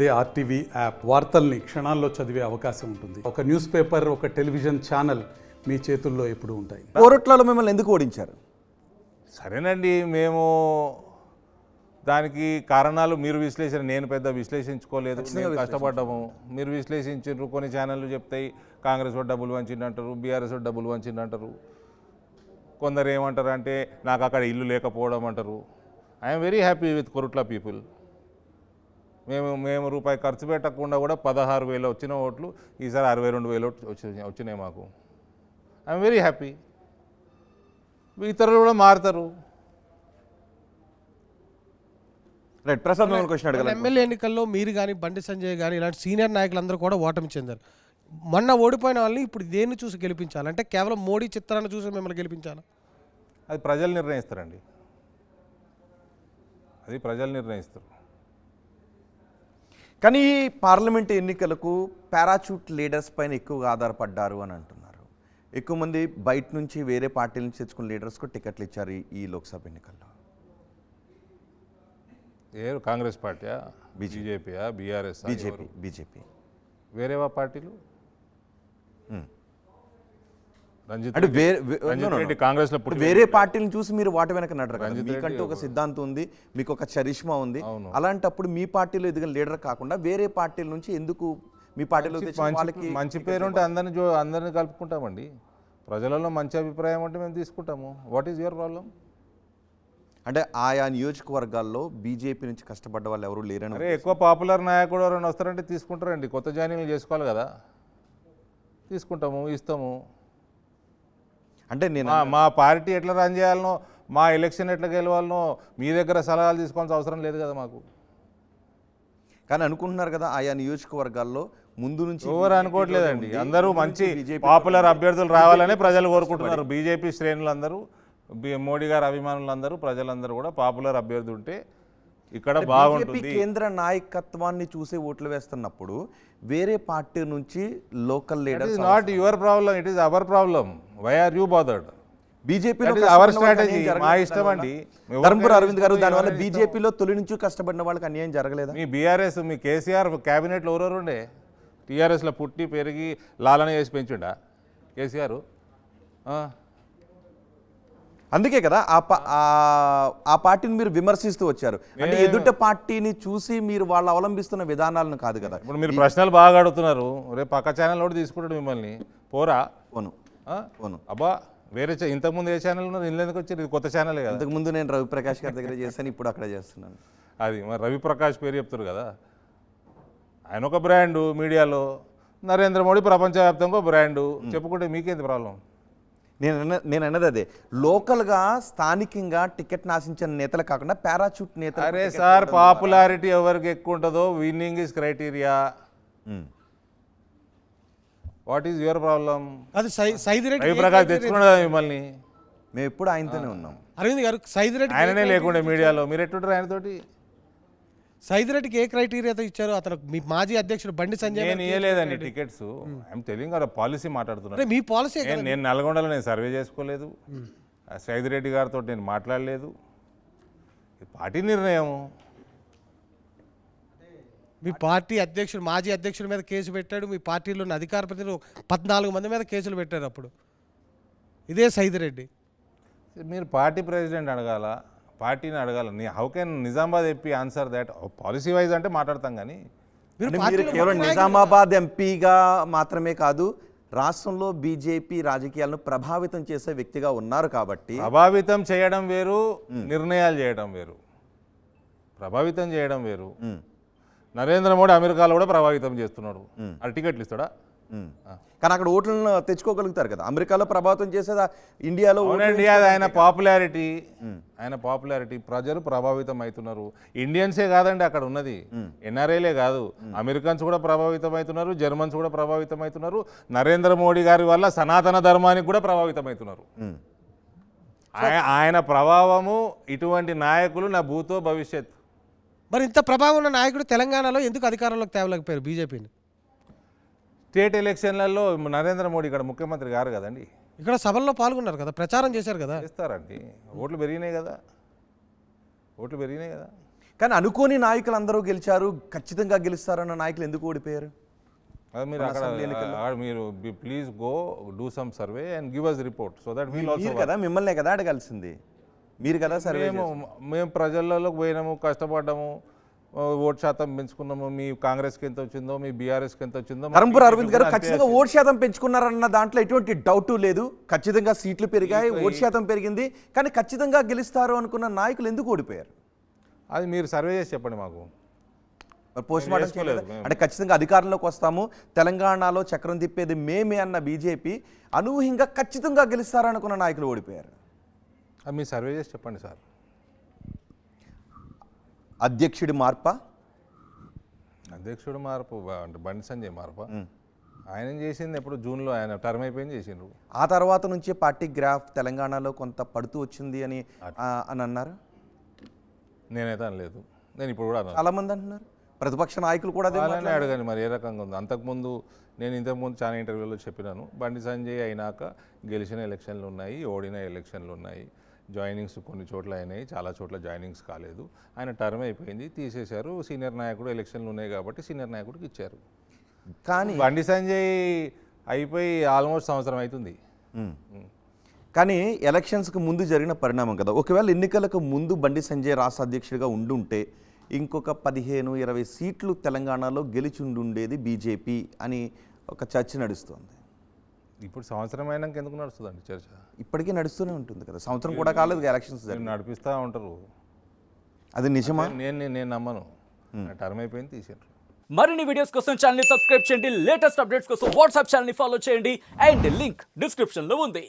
అదే RTV app వార్తల్ని క్షణాల్లో చదివే అవకాశం ఉంటుంది. ఒక న్యూస్ పేపర్ ఒక టెలివిజన్ ఛానల్ మీ చేతుల్లో ఎప్పుడూ ఉంటాయి. కోరట్లలో మిమ్మల్ని ఎందుకు ఓడించారు? సరేనండి మేము దానికి కారణాలు మీరు విశ్లేషణ నేను పెద్ద విశ్లేషించుకోలేదు. మేము కష్టపడ్డాము. మీరు విశ్లేషించారు కొన్ని ఛానళ్ళు చెప్తాయి కాంగ్రెస్ వాడు డబ్బులు వంచింది అంటారు బీఆర్ఎస్ వాడు డబ్బులు వంచింది అంటారు కొందరు ఏమంటారు అంటే నాకు అక్కడ ఇల్లు లేకపోవడం అంటారు. I am very happy with Korutla people మేము మేము రూపాయి ఖర్చు పెట్టకుండా కూడా పదహారు వేలు వచ్చిన ఓట్లు ఈసారి అరవై రెండు వేలు వచ్చినాయి మాకు. ఐఎమ్ వెరీ హ్యాపీ ఇతరులు కూడా మారుతారు. రైట్ ప్రసాద్ క్వశ్చన్ ఎమ్మెల్యే ఎన్నికల్లో మీరు కానీ బండి సంజయ్ కానీ ఇలాంటి సీనియర్ నాయకులందరూ కూడా ఓటమి చెందారు. మొన్న ఓడిపోయిన వాళ్ళని ఇప్పుడు దేన్ని చూసి గెలిపించాలి? అంటే కేవలం మోడీ చిత్రాన్ని చూసి మిమ్మల్ని గెలిపించాలి? అది ప్రజలు నిర్ణయిస్తారండి. అది ప్రజలు నిర్ణయిస్తారు. కానీ ఈ పార్లమెంట్ ఎన్నికలకు పారాచూట్ లీడర్స్ పైన ఎక్కువగా ఆధారపడ్డారు అని అంటున్నారు. ఎక్కువ మంది బయట నుంచి వేరే పార్టీల నుంచి తెచ్చుకున్న లీడర్స్కు టికెట్లు ఇచ్చారు ఈ- లోక్సభ ఎన్నికల్లో. ఏ కాంగ్రెస్ పార్టీయా? బీజేపీయా? బీఆర్ఎస్? బీజేపీ. బీజేపీ. వేరేవా పార్టీలు? అంటే వేరే కాంగ్రెస్లో వేరే పార్టీలను చూసి మీరు వాటి వెనక నడరు మీకంటూ ఒక సిద్ధాంతం ఉంది మీకు ఒక చరిష్మా ఉంది. అలాంటప్పుడు మీ పార్టీలో ఎదిగిన లీడర్ కాకుండా వేరే పార్టీల నుంచి ఎందుకు మీ పార్టీలో వాళ్ళకి మంచి పేరు ఉంటే అందరిని అందరిని కలుపుకుంటామండి. ప్రజలలో మంచి అభిప్రాయం ఉంటే మేము తీసుకుంటాము. వాట్ ఈజ్ యువర్ ప్రాబ్లం అంటే ఆయా నియోజకవర్గాల్లో బీజేపీ నుంచి కష్టపడ్డ వాళ్ళు ఎవరు లేరని అరే ఎక్కువ పాపులర్ నాయకుడు ఎవరైనా వస్తారంటే తీసుకుంటారండి. కొత్త జాయినింగ్లు చేసుకోవాలి కదా. తీసుకుంటాము ఇస్తాము. అంటే నేను మా పార్టీ ఎట్లా రన్ చేయాలనో మా ఎలక్షన్ ఎట్లా గెలవాలనో మీ దగ్గర సలహాలు తీసుకోవాల్సిన అవసరం లేదు కదా మాకు. కానీ అనుకుంటున్నారు కదా ఆయా నియోజకవర్గాల్లో ముందు నుంచి ఎవరు అనుకోవట్లేదండి. అందరూ మంచి పాపులర్ అభ్యర్థులు రావాలని ప్రజలు కోరుకుంటున్నారు. బీజేపీ శ్రేణులందరూ మోడీ గారి అభిమానులందరూ ప్రజలందరూ కూడా పాపులర్ అభ్యర్థి ఉంటే ఇక్కడ బీజేపీ బాగుంటుంది. కేంద్ర నాయకత్వాన్ని చూసి ఓట్లు వేస్తున్నప్పుడు వేరే పార్టీ నుంచి local is not your problem it is our problem why are you bothered బీజేపీలో is our strategy. మా ఇష్టం అండి. ధర్మపురి అరవింద్ గారు దానివల్ల. బీజేపీలో తొలి నుంచి కష్టపడిన వాళ్ళకి అన్యాయం జరగలేదా? మీ బీఆర్ఎస్ మీ కేసీఆర్ క్యాబినెట్లో ఎవరెవరు ఉండే? టీఆర్ఎస్లో పుట్టి పెరిగి లాలన చేసి పెంచుండా? కేసీఆర్ ఆ. అందుకే కదా ఆ ఆ- పార్టీని మీరు విమర్శిస్తూ వచ్చారు. అంటే ఎదుట పార్టీని చూసి మీరు వాళ్ళు అవలంబిస్తున్న విధానాలను కాదు కదా. ఇప్పుడు మీరు ప్రశ్నలు బాగా అడుగుతున్నారు. రేపు పక్క ఛానల్ కూడా తీసుకుంటాడు మిమ్మల్ని. పోరా? అవును? అవును అబ్బా వేరే ఇంతకుముందు ఏ ఛానల్ ఉన్నారు ఇల్లు ఎందుకు వచ్చారు? ఇది కొత్త ఛానలే కదా. అంతకు ముందు నేను రవిప్రకాష్ గారి దగ్గర చేశాను ఇప్పుడు అక్కడ చేస్తున్నాను. అది మరి రవిప్రకాష్ పేరు చెప్తారు కదా. ఆయన ఒక బ్రాండు మీడియాలో. నరేంద్ర మోడీ ప్రపంచవ్యాప్తంగా బ్రాండు చెప్పుకుంటే మీకేంది ప్రాబ్లం నేను నేను అన్నది అదే లోకల్గా స్థానికంగా టికెట్ నాశించిన నేతలు కాకుండా పారాచూట్ నేతలు అరే సార్ పాపులారిటీ ఎవరికి ఎక్కువ ఉంటుందో winning is criteria. What is your problem అది సై సైదిరెడ్డి రవిప్రకాష్ తెచ్చుకున్నాడా మిమ్మల్ని? మేము ఎప్పుడు ఆయనతోనే ఉన్నాం. అరవింద్ గారు సైదిరెడ్డి ఆయననే లేకుండే మీడియాలో. మీరు ఎట్టుంటారు ఆయనతోటి? సైదిరెడ్డికి ఏ క్రైటీరియాతో ఇచ్చారు అతను మీ మాజీ అధ్యక్షుడు బండి సంజయ్ నేను ఇవ్వలేదండి టికెట్స్ ఐఎమ్ టెలింగ్ అలా పాలసీ మాట్లాడుతున్నాను మీ పాలసీ నేను నల్గొండలో నేను సర్వే చేసుకోలేదు. సైదిరెడ్డి గారితో నేను మాట్లాడలేదు. పార్టీ నిర్ణయం. మీ పార్టీ అధ్యక్షుడు మాజీ అధ్యక్షుడి మీద కేసు పెట్టాడు. మీ పార్టీలో ఉన్న అధికార ప్రతినిధులు పద్నాలుగు మంది మీద కేసులు పెట్టారు అప్పుడు. ఇదే సైదిరెడ్డి. మీరు పార్టీ ప్రెసిడెంట్ అడగాల? పార్టీని అడగాల. నీ హౌ కెన్ నిజామాబాద్ చెప్పి ఆన్సర్ దాట్ పాలసీ వైజ్ అంటే మాట్లాడతాం కానీ. మీరు కేవలం నిజామాబాద్ ఎంపీగా మాత్రమే కాదు రాష్ట్రంలో బీజేపీ రాజకీయాలను ప్రభావితం చేసే వ్యక్తిగా ఉన్నారు కాబట్టి ప్రభావితం చేయడం వేరు నిర్ణయాలు చేయడం వేరు. ప్రభావితం చేయడం వేరు. నరేంద్ర మోడీ అమెరికాలో కూడా ప్రభావితం చేస్తున్నాడు. అది టికెట్లు ఇస్తాడా. కానీ అక్కడ ఓట్లను తెచ్చుకోగలుగుతారు కదా. అమెరికాలో ప్రభావితం చేసేది ఇండియాలో ఆయన పాపులారిటీ ఆయన పాపులారిటీ ప్రజలు ప్రభావితం అవుతున్నారు. ఇండియన్సే కాదండి అక్కడ ఉన్నది. ఎన్ఆర్ఐలే కాదు. అమెరికన్స్ కూడా ప్రభావితం అవుతున్నారు జర్మన్స్ కూడా ప్రభావితం అవుతున్నారు. నరేంద్ర మోడీ గారి వల్ల సనాతన ధర్మానికి కూడా ప్రభావితం అవుతున్నారు. ఆయన ప్రభావము ఇటువంటి నాయకులు నా భూతో భవిష్యత్. మరి ఇంత ప్రభావం ఉన్న నాయకుడు తెలంగాణలో ఎందుకు అధికారంలోకి తేవలేకపోయారు బీజేపీని? స్టేట్ ఎలక్షన్లలో నరేంద్ర మోడీ ఇక్కడ ముఖ్యమంత్రి గారు కదండి. ఇక్కడ సభల్లో పాల్గొన్నారు కదా ప్రచారం చేశారు కదా. చేస్తారండి. ఓట్లు పెరిగినాయి కదా. ఓట్లు పెరిగినాయి కదా. కానీ అనుకోని నాయకులు అందరూ గెలిచారు ఖచ్చితంగా గెలుస్తారన్న నాయకులు ఎందుకు ఓడిపోయారు? అది మీరు అక్కడ మీరు please go do some survey and give us report so that we'll also మీరు కదా మిమ్మల్నే కదా అడగాల్సింది. మీరు కదా సర్వే మేము మేము ప్రజలలోకి పోయినాము కష్టపడ్డాము. ఓటు శాతం పెంచుకున్నాము మీ కాంగ్రెస్కి ఎంత వచ్చిందో మీ బీఆర్ఎస్కి ఎంత వచ్చిందో ధర్మపురి అరవింద్ గారు ఖచ్చితంగా ఓటు శాతం పెంచుకున్నారన్న దాంట్లో ఎటువంటి డౌట్ లేదు. ఖచ్చితంగా సీట్లు పెరిగాయి ఓటు శాతం పెరిగింది. కానీ ఖచ్చితంగా గెలుస్తారు అనుకున్న నాయకులు ఎందుకు ఓడిపోయారు? అది మీరు సర్వే చేసి చెప్పండి మాకు. Post mortem? అంటే ఖచ్చితంగా అధికారంలోకి వస్తాము. తెలంగాణలో చక్రం తిప్పేది మేమే అన్న బీజేపీ అనూహ్యంగా ఖచ్చితంగా గెలుస్తారనుకున్న నాయకులు ఓడిపోయారు. అది మీరు సర్వే చేసి చెప్పండి సార్. అధ్యక్షుడి మార్ప? అధ్యక్షుడు మార్పు అంటే బండి సంజయ్ మార్పు? ఆయన చేసింది ఎప్పుడు? జూన్లో ఆయన టర్మ్ అయిపోయింది చేసిండ్రు. ఆ తర్వాత నుంచే పార్టీ గ్రాఫ్ తెలంగాణలో కొంత పడుతూ వచ్చింది అని అని అన్నారు? నేనైతే అనలేదు. నేను ఇప్పుడు కూడా చాలా మంది అంటున్నారు. ప్రతిపక్ష నాయకులు కూడా అదే అలానే అడగండి మరి ఏ రకంగా ఉంది? అంతకుముందు నేను ఇంతకుముందు చాలా ఇంటర్వ్యూలో చెప్పినాను. బండి సంజయ్ అయినాక గెలిచిన ఎలక్షన్లు ఉన్నాయి ఓడిన ఎలక్షన్లు ఉన్నాయి. జాయినింగ్స్ కొన్ని చోట్ల అయినాయి చాలా చోట్ల జాయినింగ్స్ కాలేదు. ఆయన టర్మ్ అయిపోయింది తీసేశారు. సీనియర్ నాయకుడు ఎలక్షన్లు ఉన్నాయి కాబట్టి సీనియర్ నాయకుడికి ఇచ్చారు. కానీ బండి సంజయ్ అయిపోయి ఆల్మోస్ట్ సంవత్సరం అవుతుంది. కానీ ఎలక్షన్స్కి ముందు జరిగిన పరిణామం కదా. ఒకవేళ ఎన్నికలకు ముందు బండి సంజయ్ రాష్ట్ర అధ్యక్షుడిగా ఉండుంటే ఇంకొక పదిహేను ఇరవై సీట్లు తెలంగాణలో గెలిచి ఉండుండేది బీజేపీ అని ఒక చర్చ నడుస్తోంది. ఇప్పుడు సంవత్సరం అయినాక ఎందుకు నడుస్తుందండి చర్చ? ఇప్పటికీ నడుస్తూనే ఉంటుంది కదా. సంవత్సరం కూడా కాలేదు ఎలక్షన్స్ నడిపిస్తూ ఉంటారు. అది నిజమా? నేను నేను- నమ్మను. టర్మ్ అయిపోయింది తీసారు మరిన్ని వీడియోస్ కోసం ఛానల్ సబ్స్క్రైబ్ చేయండి. లేటెస్ట్ అప్డేట్స్ కోసం వాట్సాప్ ఛానల్ ఫాలో చేయండి. అండ్ లింక్ డిస్క్రిప్షన్లో ఉంది.